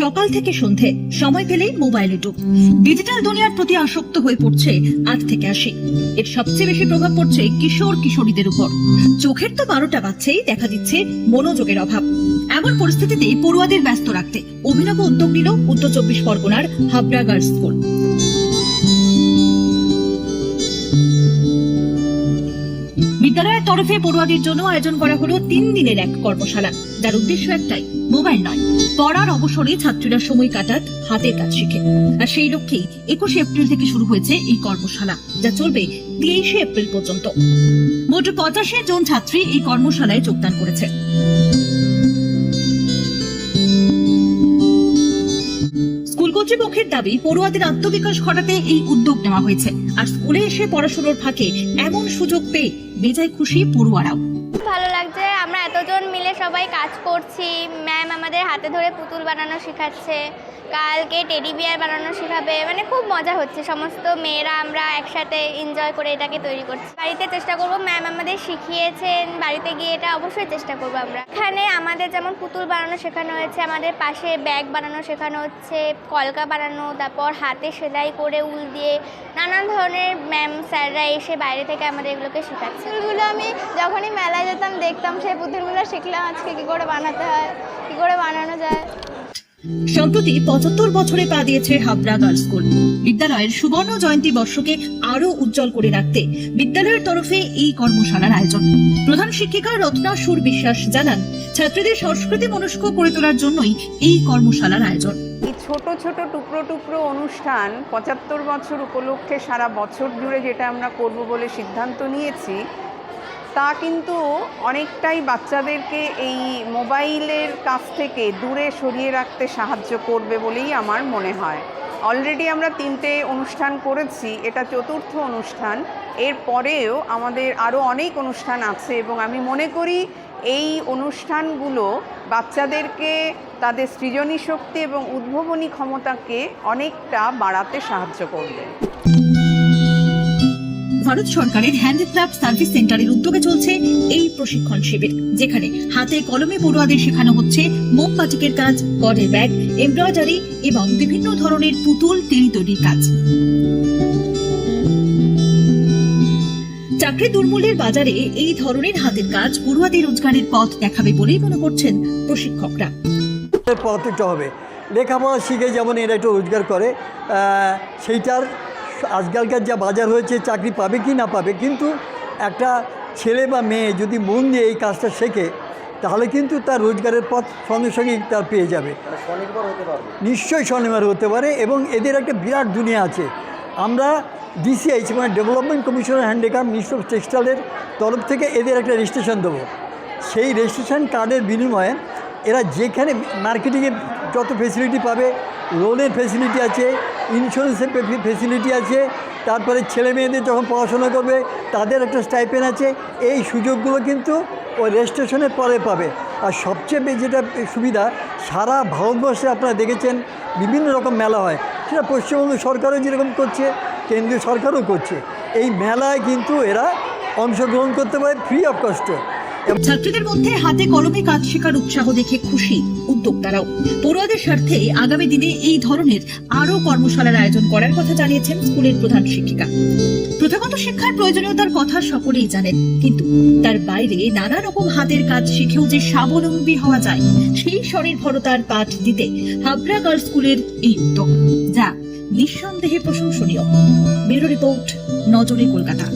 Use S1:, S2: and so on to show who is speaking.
S1: সকাল থেকে সন্ধে, সময় পেলেই মোবাইলে ডুব। ডিজিটাল দুনিয়ার প্রতি আসক্ত হয়ে পড়ছে আট থেকে আশি। এর সবচেয়ে বেশি প্রভাব পড়ছে কিশোর কিশোরীদের উপর। চোখের তো বারোটা বাচ্চাই দেখা দিচ্ছে মনোযোগের অভাব। এমন পরিস্থিতিতে পড়ুয়াদের ব্যস্ত রাখতে অভিনব উদ্যোগ নিল উত্তর চব্বিশ পরগনার হাবড়া গার্লস স্কুল। বিদ্যালয়ের তরফে পড়ুয়াদের জন্য আয়োজন করা হলো তিন দিনের এক কর্মশালা। যার উদ্দেশ্য একটাই, মোবাইল নয়। পড়ার অবসরে ছাত্রীরা সময় কাটাত হাতের কাজ শিখে। আর সেই লক্ষ্যেই একুশে এপ্রিল থেকে শুরু হয়েছে এই কর্মশালা, যা চলবে তেইশে এপ্রিল পর্যন্ত। মোট পঁচাশি জন ছাত্রী এই কর্মশালায় যোগদান করেছে। কর্তৃপক্ষের দাবি, পড়ুয়াদের আত্মবিকাশ ঘটাতে এই উদ্যোগ নেওয়া হয়েছে। আর স্কুলে এসে পড়াশোনার ফাঁকে এমন সুযোগ পেয়ে বেজায় খুশি পড়ুয়ারাও।
S2: ভালো লাগছে, আমরা এতজন মিলে সবাই কাজ করছি। ম্যাম আমাদের হাতে ধরে পুতুল বানানো শেখাচ্ছে, কালকে টেডি বিয়ার বানানো শেখাবে মানে খুব মজা হচ্ছে। সমস্ত মেয়েরা, আমরা একসাথে এনজয় করে এটাকে তৈরি করছি। বাড়িতে চেষ্টা করব ম্যাম আমাদের শিখিয়েছেন, বাড়িতে গিয়ে এটা অবশ্যই চেষ্টা করব আমরা। এখানে আমাদের যেমন পুতুল বানানো শেখানো হয়েছে, আমাদের পাশে ব্যাগ বানানো শেখানো হচ্ছে, কলকা বানানো, তারপর হাতে সেলাই করে উল দিয়ে নানান ধরনের ম্যাম স্যাররা এসে বাইরে থেকে আমাদের এগুলোকে শেখাচ্ছে।
S3: পুতুলগুলো আমি যখনই মেলায় যেতাম, দেখতাম সেই পুতুলগুলো শিখলাম আজকে কি করে বানাতে হয়, কি করে বানানো যায়।
S1: সম্প্রতি পঁচাত্তর বছরে পা দিয়েছে হাবড়া গার্লস স্কুল। বিদ্যালয়ের সুবর্ণ জয়ন্তী বর্ষকে আরও উজ্জ্বল করে রাখতে বিদ্যালয়ের তরফে এই কর্মশালার আয়োজন। প্রধান শিক্ষিকা রত্না সুর বিশ্বাস জানান, ছাত্রীদের সংস্কৃতি মনস্ক করে তোলার জন্যই এই কর্মশালার আয়োজন।
S4: ছোট ছোট, টুকরো টুকরো অনুষ্ঠান পঁচাত্তর বছর উপলক্ষে সারা বছর জুড়ে যেটা আমরা করব বলে সিদ্ধান্ত নিয়েছি, তা কিন্তু অনেকটাই বাচ্চাদেরকে এই মোবাইলের কাছ থেকে দূরে সরিয়ে রাখতে সাহায্য করবে বলেই আমার মনে হয়। অলরেডি আমরা তিনটে অনুষ্ঠান করেছি, এটা চতুর্থ অনুষ্ঠান। এর পরেও আমাদের আরও অনেক অনুষ্ঠান আছে এবং আমি মনে করি এই অনুষ্ঠানগুলো বাচ্চাদেরকে তাদের সৃজনী শক্তি এবং উদ্ভাবনী ক্ষমতাকে অনেকটা বাড়াতে সাহায্য করবে।
S1: ভারত সরকারের হ্যান্ডিক্রাফট সার্ভিস সেন্টারের উদ্যোগে চলছে এই প্রশিক্ষণ শিবির, যেখানে হাতে কলমে পড়ুয়াদের শেখানো হচ্ছে মোমবাটিকের কাজ গডের ব্যাগ, এমব্রয়ডারি এবং বিভিন্ন ধরনের পুতুল তেলি তৈরির কাজ। চাকরি দুর্মূল্যের বাজারে এই ধরনের হাতের কাজ পড়ুয়াদের রোজগারের পথ দেখাবে বলেই মনে করছেন প্রশিক্ষকরা।
S5: পড়াতে হবে। লেখাপড়া শিখে যেমন এরা একটু রোজগার করে সেইটার আজকালকার যা বাজার হয়েছে চাকরি পাবে কি না পাবে কিন্তু একটা ছেলে বা মেয়ে যদি মন দিয়ে এই কাজটা শেখে তাহলে কিন্তু তার রোজগারের পথ সঙ্গে সঙ্গে তার পেয়ে যাবে। নিশ্চয়ই স্বনির্ভর হতে পারে এবং এদের একটা বিরাট দুনিয়া আছে। আমরা ডিসিআইচ মানে ডেভেলপমেন্ট কমিশনের হ্যান্ডিক্রাফট মিনিস্ট্রি অফ টেক্সটাইলের তরফ থেকে এদের একটা রেজিস্ট্রেশন দেবো। সেই রেজিস্ট্রেশন কার্ডের বিনিময়ে এরা যেখানে মার্কেটিংয়ে যত ফেসিলিটি পাবে লোনের ফেসিলিটি আছে ইন্স্যুরেন্সের ফেসিলিটি আছে, তারপরে ছেলে মেয়েদের যখন পড়াশোনা করবে, তাদের একটা স্টাইপেন আছে, এই সুযোগগুলো কিন্তু ওই রেজিস্ট্রেশনের পরে পাবে। আর সবচেয়ে যেটা সুবিধা, সারা ভারতবর্ষে আপনারা দেখেছেন, বিভিন্ন রকম মেলা হয়। সেটা পশ্চিমবঙ্গ সরকারও যেরকম করছে, কেন্দ্রীয় সরকারও করছে। এই মেলায় কিন্তু এরা অংশগ্রহণ করতে পারে ফ্রি অফ কস্ট
S1: ছাত্রীদের মধ্যে হাতে কলমে কাজ শেখার উৎসাহ দেখে খুশি উদ্যোক্তারাও। পড়ুয়াদের স্বার্থে আগামী দিনে এই ধরনের আরও কর্মশালার আয়োজন করার কথা জানিয়েছেন স্কুলের প্রধান শিক্ষিকা। প্রথাগত শিক্ষার প্রয়োজনীয়তার কথা সকলেই জানেন, কিন্তু তার বাইরে নানা রকম হাতের কাজ শিখেও যে স্বাবলম্বী হওয়া যায়, সেই স্বনির্ভরতার পাঠ দিতে হাবড়া গার্লস স্কুলের এই উদ্যোগ, যা নিঃসন্দেহে প্রশংসনীয়। ব্যুরো রিপোর্ট, নজরে কলকাতা।